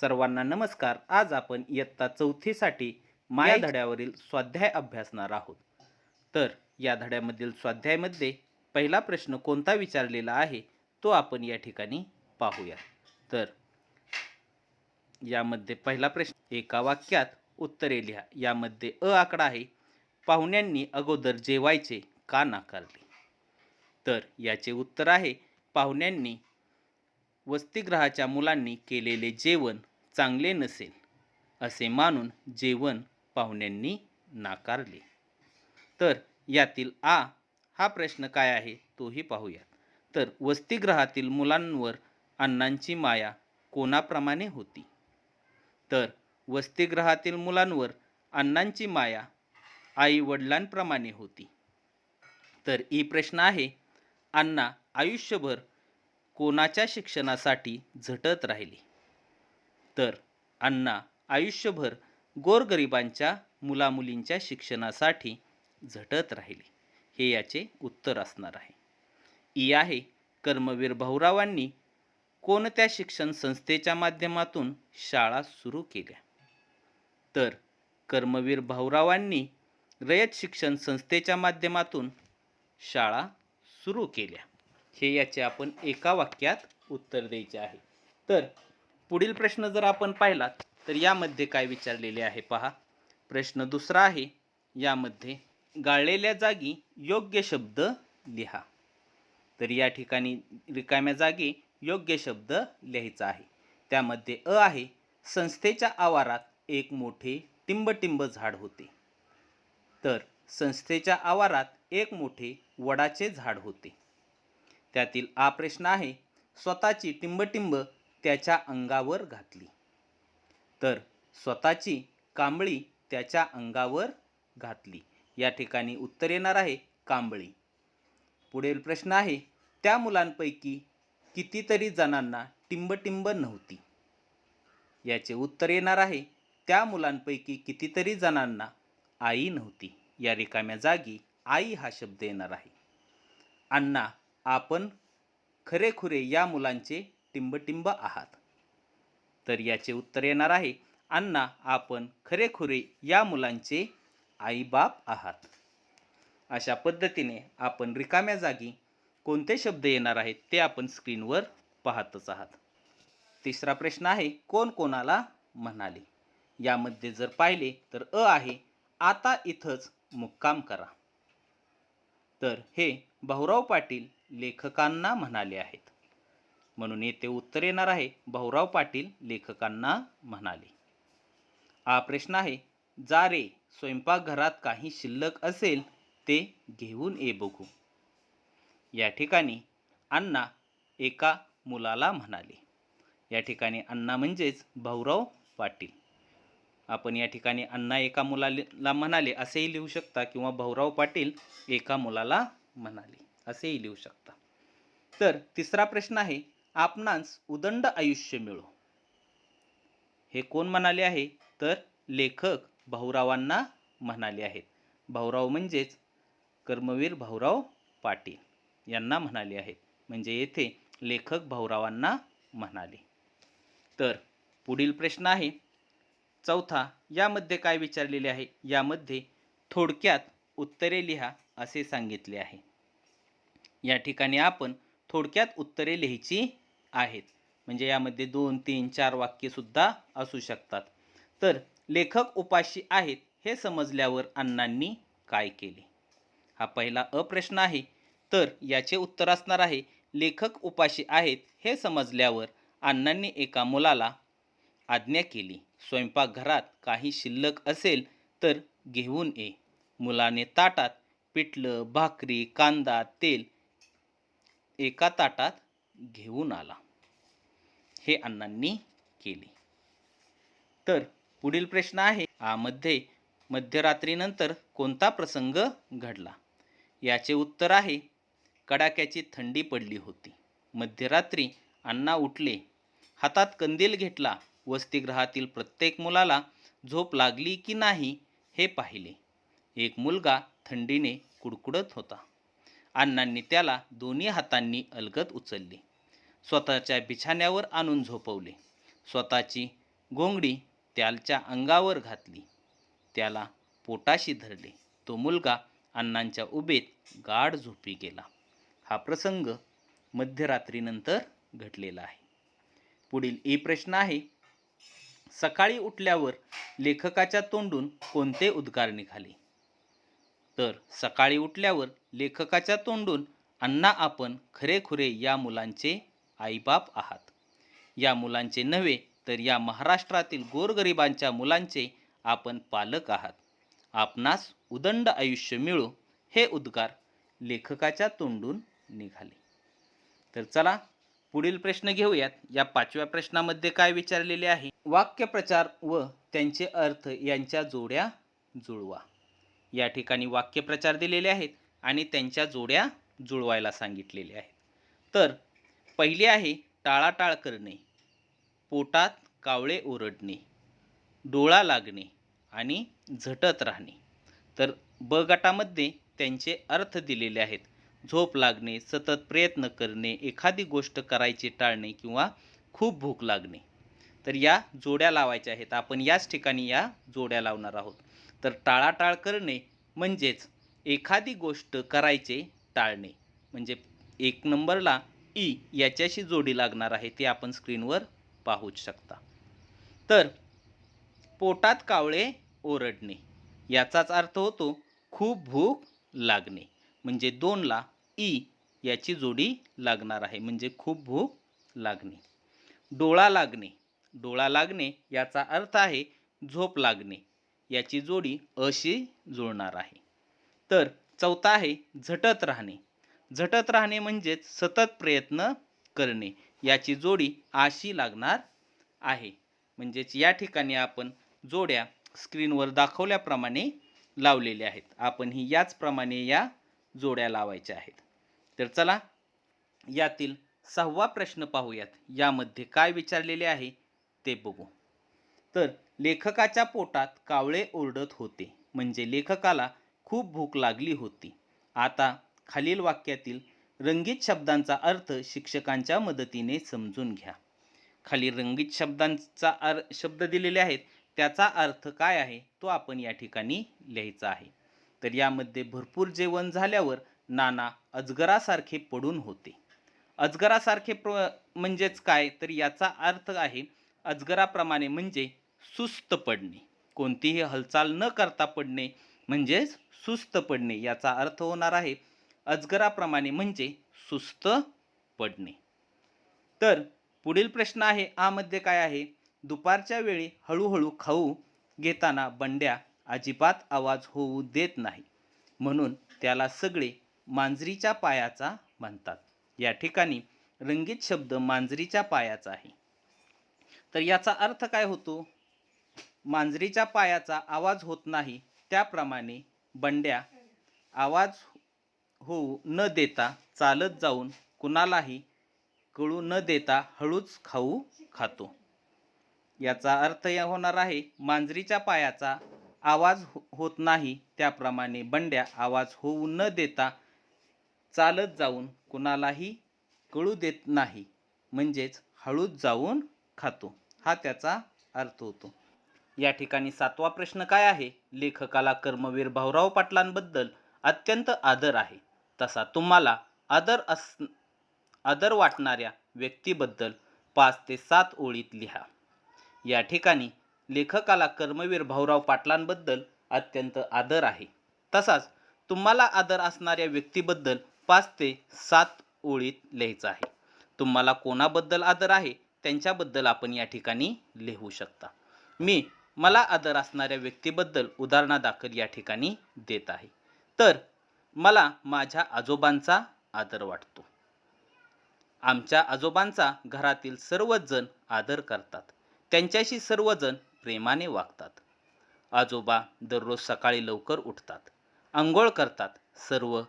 सर्वांना नमस्कार. आज आपण इयत्ता चौथीसाठी माया धड्यावरील स्वाध्याय अभ्यासणार आहोत. तर या धड्यामधील स्वाध्यायामध्ये पहिला प्रश्न कोणता विचारलेला आहे तो आपण या ठिकाणी पाहूया. तर यामध्ये पहिला प्रश्न एका वाक्यात उत्तरे लिहा. यामध्ये अ आकडा आहे पाहुण्यांनी अगोदर जेवायचे का नाकारले? तर याचे उत्तर आहे पाहुण्यांनी वसतिगृहाच्या मुलांनी केलेले जेवण चांगले नसेल असे मानून जेवण पाहुण्यांनी नाकारले. तर यातील आ हा प्रश्न काय आहे तोही पाहूया तर वसतिगृहातील मुलांवर अण्णांची माया कोणाप्रमाणे होती? तर वसतिगृहातील मुलांवर अण्णांची माया आई वडिलांप्रमाणे होती. तर ई प्रश्न आहे अण्णा आयुष्यभर कोणाच्या शिक्षणासाठी झटत राहिली? तर अण्णा आयुष्यभर गोरगरिबांच्या मुलामुलींच्या शिक्षणासाठी झटत राहिले. हे याचे उत्तर असणार आहे. ई आहे कर्मवीर भाऊरावांनी कोणत्या शिक्षण संस्थेच्या माध्यमातून शाळा सुरू केल्या? तर कर्मवीर भाऊरावांनी रयत शिक्षण संस्थेच्या माध्यमातून शाळा सुरू केल्या. हे याचे आपण एका वाक्यात उत्तर द्यायचे आहे. तर पुढील प्रश्न जर आपण पाहिलात तर यामध्ये काय विचारलेले आहे पहा. प्रश्न दुसरा आहे यामध्ये गाळलेल्या जागी योग्य शब्द लिहा. तर या ठिकाणी रिकाम्या जागी योग्य शब्द लिहायचा आहे. त्यामध्ये अ आहे संस्थेच्या आवारात एक मोठे टिंबटिंब झाड होते. तर संस्थेच्या आवारात एक मोठे वडाचे झाड होते. त्यातील आ प्रश्न आहे स्वतःची टिंबटिंब त्याच्या अंगावर घातली. तर स्वतःची कांबळी त्याच्या अंगावर घातली. या ठिकाणी उत्तर येणार आहे कांबळी. पुढील प्रश्न आहे त्या मुलांपैकी कितीतरी जणांना टिंबटिंब नव्हती. याचे उत्तर येणार आहे त्या मुलांपैकी कितीतरी जणांना आई नव्हती. या रिकाम्या जागी आई हा शब्द येणार आहे. अण्णा आपण खरेखुरे या मुलांचे टिंबटिंब आहात. तर याचे उत्तर येणार आहे अण्णा आपण खरेखुरे या मुलांचे आईबाप आहात. अशा पद्धतीने आपण रिकाम्या जागी कोणते शब्द येणार आहेत ते आपण स्क्रीनवर पाहतच आहात. तिसरा प्रश्न आहे कोण कोणाला म्हणाले? यामध्ये जर पाहिले तर अ आहे आता इथंच मुक्काम करा. तर हे भाऊराव पाटील लेखकांना म्हणाले आहेत. म्हणून येथे उत्तर येणार आहे. भाऊराव पाटील लेखकांना म्हणाले. हा प्रश्न आहे. जा रे स्वयंपाकघरात काही शिल्लक असेल ते घेऊन ये बघू. या ठिकाणी अण्णा एका मुलाला म्हणाले. या ठिकाणी अण्णा म्हणजेच भाऊराव पाटील. आपण या ठिकाणी अण्णा एका मुलाला म्हणाले असेही लिहू शकता किंवा भाऊराव पाटील एका मुलाला म्हणाले असेही लिहू शकता. तर तिसरा प्रश्न आहे. आपणास उदंड आयुष्य मिळो. हे कोण म्हणाले आहे? तर लेखक भाऊरावांना म्हणाले आहेत. भाऊराव म्हणजेच कर्मवीर भाऊराव पाटील यांना म्हणाले आहेत. म्हणजे येथे लेखक भाऊरावांना म्हणाले. तर पुढील प्रश्न आहे चौथा यामध्ये काय विचारलेले आहे? यामध्ये थोडक्यात उत्तरे लिहा असे सांगितले आहे. या ठिकाणी आपण थोडक्यात उत्तरे लिहायची आहेत. म्हणजे यामध्ये दोन तीन चार वाक्यसुद्धा असू शकतात. तर लेखक उपाशी आहेत हे समजल्यावर अण्णांनी काय केले? हा पहिला अप्रश्न आहे. तर याचे उत्तर असणार आहे लेखक उपाशी आहेत हे समजल्यावर अण्णांनी एका मुलाला आज्ञा केली स्वयंपाकघरात काही शिल्लक असेल तर घेऊन ये. मुलाने ताटात पिठलं भाकरी कांदा तेल एका ताटात घेऊन आला. हे अण्णांनी केले. तर पुढील प्रश्न आहे आमध्ये मध्यरात्रीनंतर कोणता प्रसंग घडला? याचे उत्तर आहे कडाक्याची थंडी पडली होती. मध्यरात्री अण्णा उठले हातात कंदील घेतला वसतिगृहातील प्रत्येक मुलाला झोप लागली की नाही हे पाहिले. एक मुलगा थंडीने कुडकुडत होता. अण्णांनी त्याला दोन्ही हातांनी अलगत उचलले. स्वतःच्या बिछाण्यावर आणून झोपवले. स्वतःची गोंगडी त्यालच्या अंगावर घातली. त्याला पोटाशी धरले. तो मुलगा अण्णांच्या उभेत गाढ झोपी गेला. हा प्रसंग मध्यरात्रीनंतर घडलेला आहे. पुढील ए प्रश्न आहे सकाळी उठल्यावर लेखकाच्या तोंडून कोणते उद्गार निघाले? तर सकाळी उठल्यावर लेखकाच्या तोंडून अण्णा आपण खरेखुरे या मुलांचे आईबाप आहात. या मुलांचे नव्हे तर या महाराष्ट्रातील गोरगरिबांच्या मुलांचे आपण पालक आहात. आपणास उदंड आयुष्य मिळो हे उद्गार लेखकाच्या तोंडून निघाले. तर चला पुढील प्रश्न घेऊयात. या पाचव्या प्रश्नामध्ये काय विचारलेले आहे? वाक्यप्रचार व त्यांचे अर्थ यांच्या जोड्या जुळवा. या ठिकाणी वाक्यप्रचार दिलेले आहेत आणि त्यांच्या जोड्या जुळवायला सांगितलेले आहेत. तर पहिले आहे टाळाटाळ करणे. पोटात कावळे ओरडणे. डोळा लागणे आणि झटत राहणे. तर ब गटामध्ये त्यांचे अर्थ दिलेले आहेत. झोप लागणे सतत प्रयत्न करणे एखादी गोष्ट करायची टाळणे किंवा खूप भूक लागणे. तर या जोड्या लावायच्या आहेत. आपण याच ठिकाणी या जोड्या लावणार आहोत. तर टाळाटाळ करणे म्हणजेच एखादी गोष्ट करायचे टाळणे. म्हणजे एक नंबरला ई याच्याशी जोडी लागणार आहे ते आपण स्क्रीनवर पाहूच शकता. तर पोटात कावळे ओरडणे याचाच अर्थ होतो खूप भूक लागणे. म्हणजे दोनला ई याची जोडी लागणार आहे म्हणजे खूप भूक लागणे. डोळा लागणे डोळा लागणे याचा अर्थ आहे झोप लागणे याची जोडी अशी जुळणार आहे. तर चौथा आहे झटत राहणे झटत राहणे म्हणजेच सतत प्रयत्न करणे. याची जोडी आशी लागणार आहे. म्हणजेच या ठिकाणी आपण जोड्या स्क्रीनवर दाखवल्याप्रमाणे लावलेल्या आहेत. आपण ही याचप्रमाणे या जोड्या लावायच्या आहेत. तर चला यातील सहावा प्रश्न पाहूयात. यामध्ये काय विचारलेले आहे ते बघू. तर लेखकाच्या पोटात कावळे ओरडत होते. म्हणजे लेखकाला खूप भूक लागली होती. आता खालील वाक्यातील रंगीत शब्दांचा अर्थ शिक्षकांच्या मदतीने समजून घ्या. खाली रंगीत शब्दांचा अर शब्द दिलेले आहेत त्याचा अर्थ काय आहे तो आपण या ठिकाणी लिहायचा आहे. तर यामध्ये भरपूर जेवण झाल्यावर नाना अजगरासारखे पडून होते. अजगरासारखे प्र म्हणजेच काय? तर याचा अर्थ आहे अजगराप्रमाणे म्हणजे सुस्त पडणे. कोणतीही हालचाल न करता पडणे म्हणजेच सुस्त पडणे. याचा अर्थ होणार आहे अजगराप्रमाणे म्हणजे सुस्त पडणे. तर पुढील प्रश्न आहे आमध्ये काय आहे? दुपारच्या वेळी हळूहळू खाऊ घेताना बंड्या अजिबात आवाज होऊ देत नाही. म्हणून त्याला सगळे मांजरीच्या पायाचा म्हणतात. या ठिकाणी रंगीत शब्द मांजरीच्या पायाचा आहे. तर याचा अर्थ काय होतो? मांजरीच्या पायाचा आवाज होत नाही त्याप्रमाणे बंड्या आवाज होऊ न देता चालत जाऊन कुणालाही कळू न देता हळूच खाऊ खातो. याचा अर्थ या होणार आहे मांजरीच्या पायाचा आवाज हो- होत नाही त्याप्रमाणे बंड्या आवाज होऊ न देता चालत जाऊन कुणालाही कळू देत नाही म्हणजेच हळूच जाऊन खातो. हा त्याचा अर्थ होतो. या ठिकाणी सातवा प्रश्न काय आहे? लेखकाला कर्मवीर भाऊराव पाटलांबद्दल अत्यंत आदर आहे. तसा तुम्हाला आदर अस आदर वाटणाऱ्या व्यक्तीबद्दल पाच ते सात ओळीत लिहा. या ठिकाणी लेखकाला कर्मवीर भाऊराव पाटलांबद्दल अत्यंत आदर आहे. तसाच तुम्हाला आदर असणाऱ्या व्यक्तीबद्दल पाच ते सात ओळीत लिहायचं आहे. तुम्हाला कोणाबद्दल आदर आहे त्यांच्याबद्दल आपण या ठिकाणी लिहू शकता. मी मला आदर असणाऱ्या व्यक्तीबद्दल उदाहरणादाखल या ठिकाणी देत आहे. तर मला माझ्या आजोबांचा आदर वाटतो. आमच्या आजोबांचा घरातील सर्वच जण आदर करतात. त्यांच्याशी सर्वजण प्रेमाने वागतात. आजोबा दररोज सकाळी लवकर उठतात. आंघोळ करतात. सर्व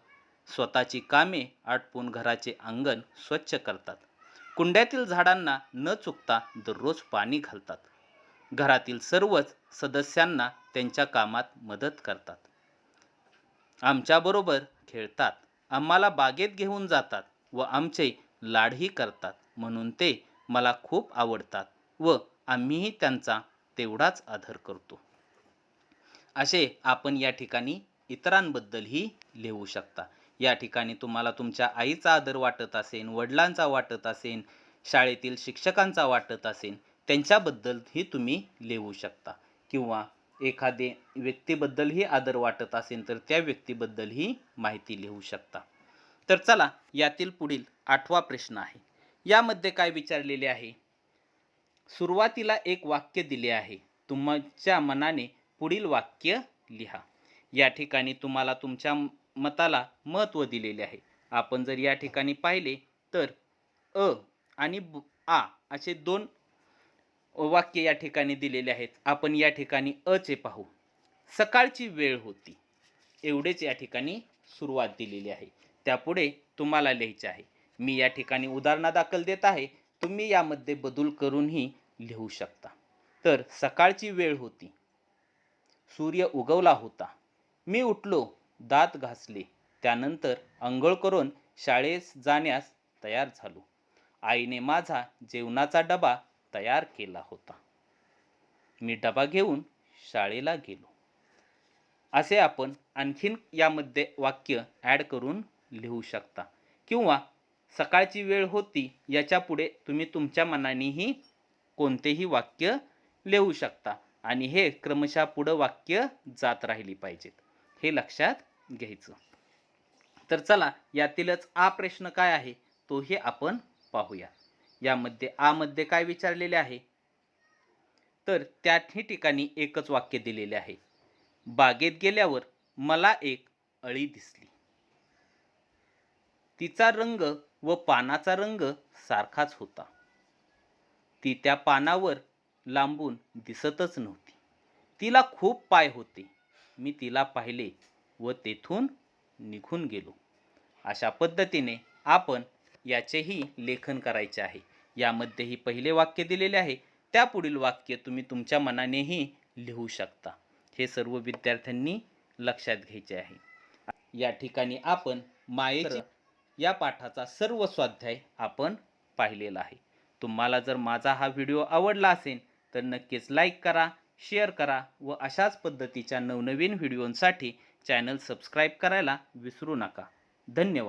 स्वतःची कामे आटपून घराचे अंगण स्वच्छ करतात. कुंड्यातील झाडांना न चुकता दररोज पाणी घालतात. घरातील सर्वच सदस्यांना त्यांच्या कामात मदत करतात. आमच्याबरोबर खेळतात. आम्हाला बागेत घेऊन जातात व आमचे लाडही करतात. म्हणून ते मला खूप आवडतात व आम्हीही त्यांचा तेवढाच आदर करतो. असे आपण या ठिकाणी इतरांबद्दलही लिहू शकता. या ठिकाणी तुम्हाला तुमच्या आईचा आदर वाटत असेल वडिलांचा वाटत असेल शाळेतील शिक्षकांचा वाटत असेल त्यांच्याबद्दलही तुम्ही लिहू शकता किंवा एखादे व्यक्तीबद्दलही आदर वाटत असेल तर त्या व्यक्तीबद्दलही माहिती लिहू शकता. तर चला यातील पुढील आठवा प्रश्न आहे. यामध्ये काय विचारलेले आहे? सुरुवातीला एक वाक्य दिले आहे. तुमच्या मनाने पुढील वाक्य लिहा. या ठिकाणी तुम्हाला तुमच्या मताला महत्त्व दिलेले आहे. आपण जर या ठिकाणी पाहिले तर अ आणि आ असे दोन वाक्य या ठिकाणी दिलेले आहेत. आपण या ठिकाणी अचे पाहू. सकाळची वेळ होती. एवढेच या ठिकाणी सुरुवात दिलेली आहे. त्यापुढे तुम्हाला लिहायचे आहे. मी या ठिकाणी उदाहरणादाखल देत आहे. तुम्ही यामध्ये बदल करूनही लिहू शकता. तर सकाळची वेळ होती. सूर्य उगवला होता. मी उठलो दात घासले. त्यानंतर अंघोळ करून शाळेस जाण्यास तयार झालो. आईने माझा जेवणाचा डबा तयार केला होता. मी डबा घेऊन शाळेला गेलो. असे आपण आणखीन यामध्ये वाक्य ॲड करून लिहू शकता. किंवा सकाळची वेळ होती याच्यापुढे तुम्ही तुमच्या मनानेही कोणतेही वाक्य लिहू शकता. आणि हे क्रमशः पुढं वाक्य जात राहिली पाहिजेत. हे लक्षात घ्यायचं. तर चला यातीलच आ प्रश्न काय आहे तोही आपण पाहूया. यामध्ये आमध्ये काय विचारलेले आहे? तर त्याही ठिकाणी एकच वाक्य दिलेले आहे. बागेत गेल्यावर मला एक अळी दिसली. तिचा रंग व पानाचा रंग सारखाच होता. ती त्या पानावर लांबून दिसतच नव्हती. तिला खूप पाय होते. मी तिला पाहिले व तेथून निघून गेलो. अशा पद्धतीने आपण याचेही लेखन करायचे आहे. यामध्येही पहिले वाक्य दिलेले आहे. त्यापुढील वाक्य तुम्ही तुमच्या मनानेही लिहू शकता. हे सर्व विद्यार्थ्यांनी लक्षात घ्यायचे आहे. या ठिकाणी आपण मायेची या पाठाचा सर्व स्वाध्याय आपण पाहिलेला आहे. तुम्हाला जर माझा हा व्हिडिओ आवडला असेल तर नक्कीच लाईक करा शेअर करा व अशाच पद्धतीच्या नवनवीन व्हिडिओंसाठी चॅनल सबस्क्राईब करायला विसरू नका. धन्यवाद.